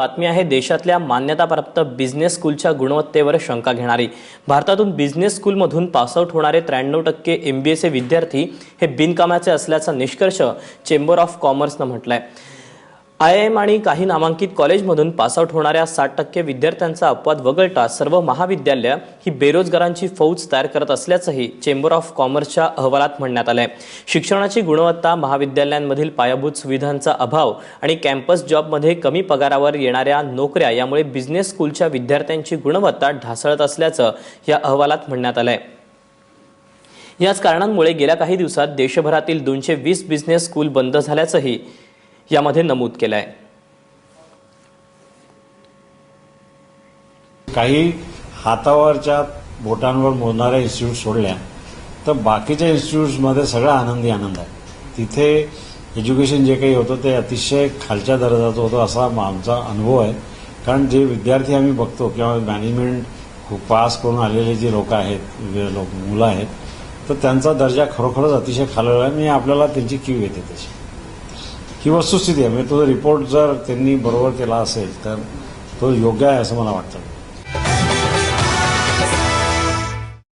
बातमी आहे देशातल्या मान्यताप्राप्त बिझनेस स्कूलच्या गुणवत्तेवर शंका घेणारी. भारतातून बिझनेस स्कूलमधून पासआउट होणारे त्र्याण्णव टक्के एम बी एचे विद्यार्थी हे बिनकामाचे असल्याचा निष्कर्ष चेंबर ऑफ कॉमर्सनं म्हटलाय. आहे आय एम आणि काही नामांकित कॉलेजमधून पासआउट होणाऱ्या साठ टक्के विद्यार्थ्यांचा अपवाद वगळता सर्व महाविद्यालय ही बेरोजगारांची फौज तयार करत असल्याचंही चेंबर ऑफ कॉमर्सच्या अहवालात म्हणण्यात आलंय. शिक्षणाची गुणवत्ता महाविद्यालयांमधील पायाभूत सुविधांचा अभाव आणि कॅम्पस जॉबमध्ये कमी पगारावर येणाऱ्या नोकऱ्या यामुळे बिझनेस स्कूलच्या विद्यार्थ्यांची गुणवत्ता ढासळत असल्याचं या अहवालात म्हणण्यात आलंय. याच कारणांमुळे गेल्या काही दिवसात देशभरातील दोनशे वीस बिझनेस स्कूल बंद झाल्याचंही यामध्ये नमूद केलं आहे काही हातावरच्या बोटांवर मोडणाऱ्या इन्स्टिट्यूट सोडल्या तर बाकीच्या इन्स्टिट्यूट्समध्ये सगळा आनंदी आनंद आहे. तिथे एज्युकेशन जे काही होतं ते अतिशय खालच्या दर्जाचं होतं असा आमचा अनुभव आहे. कारण जे विद्यार्थी आम्ही बघतो किंवा मॅनेजमेंट पास करून आलेले जे लोक आहेत लोक मुलं आहेत तर त्यांचा दर्जा खरोखरच अतिशय खालवला आहे. आणि आपल्याला त्यांची क्यू येते त्याची ही वस्तुस्थिती आहे. म्हणजे तो रिपोर्ट जर त्यांनी बरोबर केला असेल तर तो योग्य आहे असं मला वाटतं.